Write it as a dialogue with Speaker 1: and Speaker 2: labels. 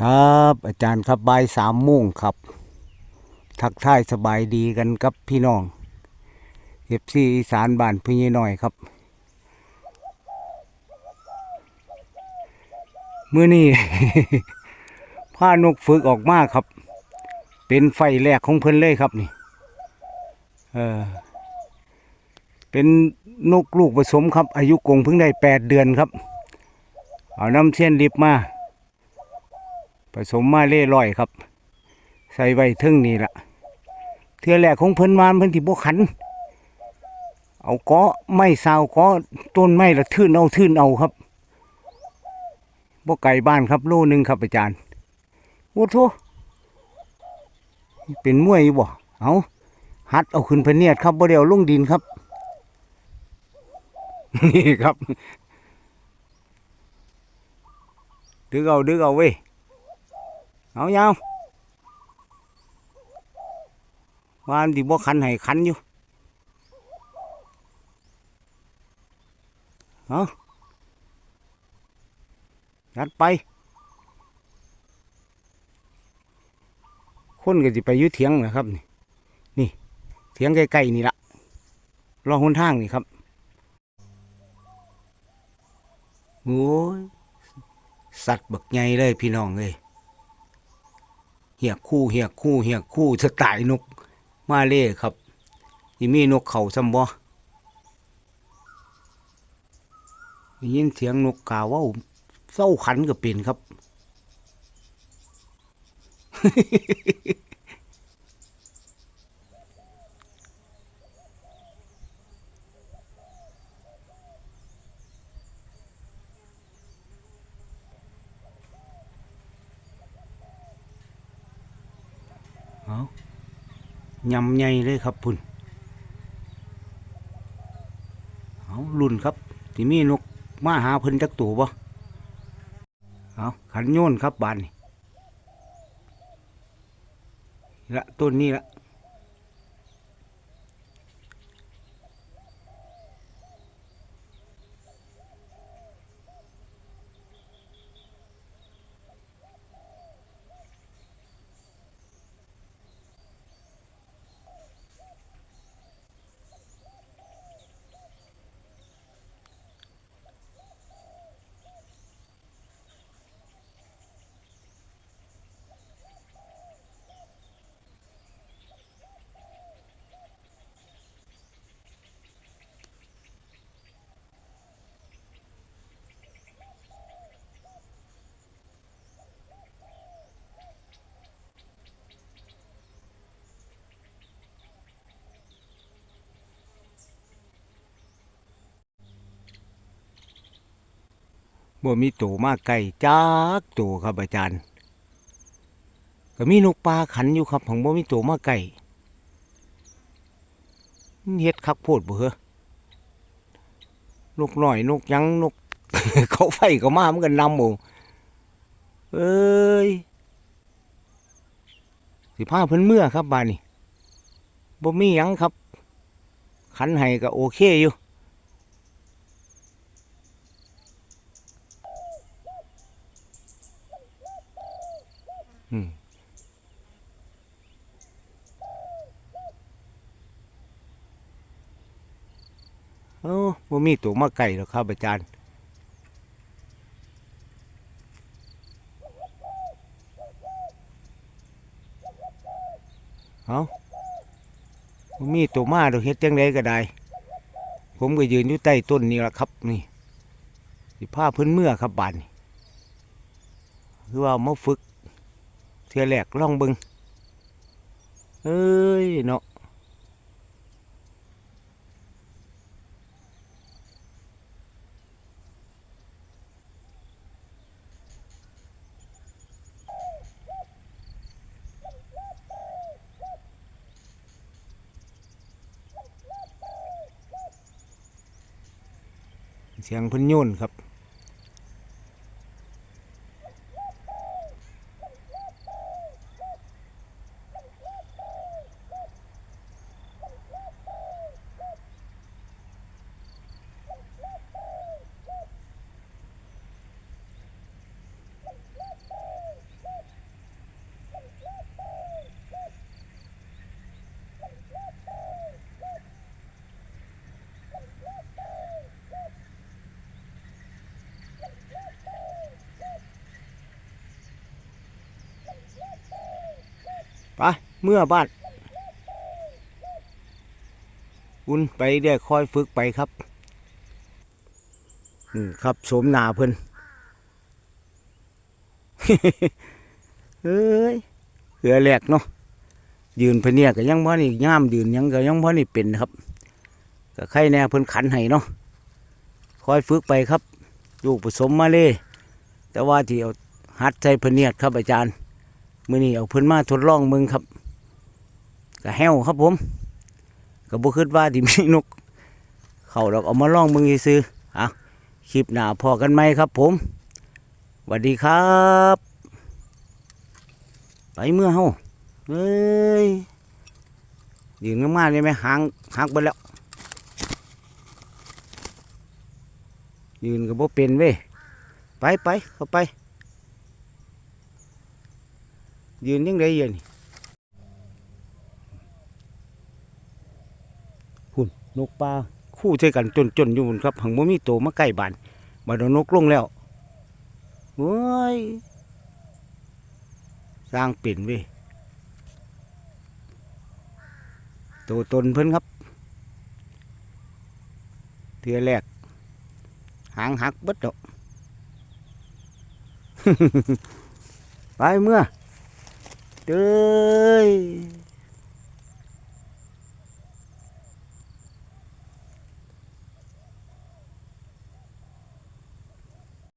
Speaker 1: ครับอาจารย์ครับบ่ายสามโมงครับ ทักทายสบายดีกันกับพี่น้องเอฟซีอีสานบ้านพี่ยน้อยครับเมื่อนี้ ผ้านกฝึกออกมาครับ เป็นไฟแรกของเพิ่นเลยครับนี่เออเป็นนกลูกผสมครับ อายุกงเพิ่งได้แปดเดือนครับ เอาน้ำเชียนลิบมา สมมาเล่ร่อยครับ ใส่ไว้ทึ่งนี่ละเทือแรกของเพิ่นวานเพิ่นที่บ่ขัน เอาเกาะไม้สาวเกาะต้นไม้ละทื่นเอาทื่นเอาครับบ่ไก่บ้านครับ โลหนึงครับอาจารย์โอ้โถเป็นมวยอยู่บ่เอาหัดเอาขึ้นพเนียดครับบ่เดียวลงดินครับ นี่ครับ ดึกเอาดึกเอาเว้ย เอายาววานที่บ่คันให้คันอยู่เอายัดไป คนก็สิไปอยุเถียงนะครับ นี่นี่เถียงใกล้ๆนี่ละรอหนทางนี่ครับโอ้ยสัตว์บักใหญ่เลยพี่น้องเลย เหียกคู่เหียกคู่เหียกคู่สไตล์นกมาเล่ครับยี่มีนกเขาซ้ำบ่ยินเสียงนกกาว่าเศร้าขันก็เป็นครับ ยำใหญ่เลยครับพุ่นเอาลุ่นครับที่มีนกมาหาเพิ่นจักตัวบ่เอาขันโยนครับบานนี่ละต้นนี้ละ บ่มีตัวมาไก่จักตัวครับอาจารย์ ก็มีนกปลาขันอยู่ครับของบ่มีตัวมาไก่เฮ็ดคักโพดบ่เหรอนกหน้อยนกยังนก เขาไฟก็มามันก็นำหมู่เอ้ยสิพาเพิ่นเมื่อครับบานนี้บ่มีหยังครับ ขันให้ก็โอเคอยู่ อืมโอ้บ่มีตัวมาไก่หรอกครับอาจารย์เอาบ่มีตัวมาดอกเฮ็ดจังไดก็ได้ ผมก็ยืนอยู่ใต้ต้นนี่ละครับนี่สิพาพิ่นเมื่อครับบานนี่คือว่ามาฝึก เทือแรกล่องบิงเอ้ยเนาะเสียงพิ่นโยนครับ ไปเมื่อบ้านคุณไปเดี๋ยวคอยฝึกไปครับครับสมนาเพิ่นเอ้ยเหือแหลกเนาะยืนเพนเนี่ยก็ยังพ่นี่ย่ามยืนยังก็ยังพ่นี่เป็นครับก็ใครแน่เพิ่นขันให้เนาะคอยฝึกไปครับ ลูกผสมมาเลยแต่ว่าที่เอาหัดใจเพนเนียดครับอาจารย์ มื่อนี้เอาเพิ่นมาทดลองมึงครับก็แห้วครับผมก็บ่คิดว่าที่มีนก เขาดอกเอามาลองมึงซื้ออะคลิปหน้าพอกันไหมครับผมสวัสดีครับ ไปเมื่อเฮาเอ้ยยืนงามๆเลยไหมหางหักไปแล้ว ยืนก็บ่เป็นเว้ยไปไปเข้าไป ยืนยังไงยืนหุ่นนกปลาคู่ใช้กันจนจนๆอยู่พุ่นครับหังบ่มีโตมาใกล้บ้านบาดเอานกลงแล้วโอ้ยสร้างเป็นเว้ยโตตนเพิ่นครับเทือแรกหางหักเบิดดอก ไปเมื่อ เด้ย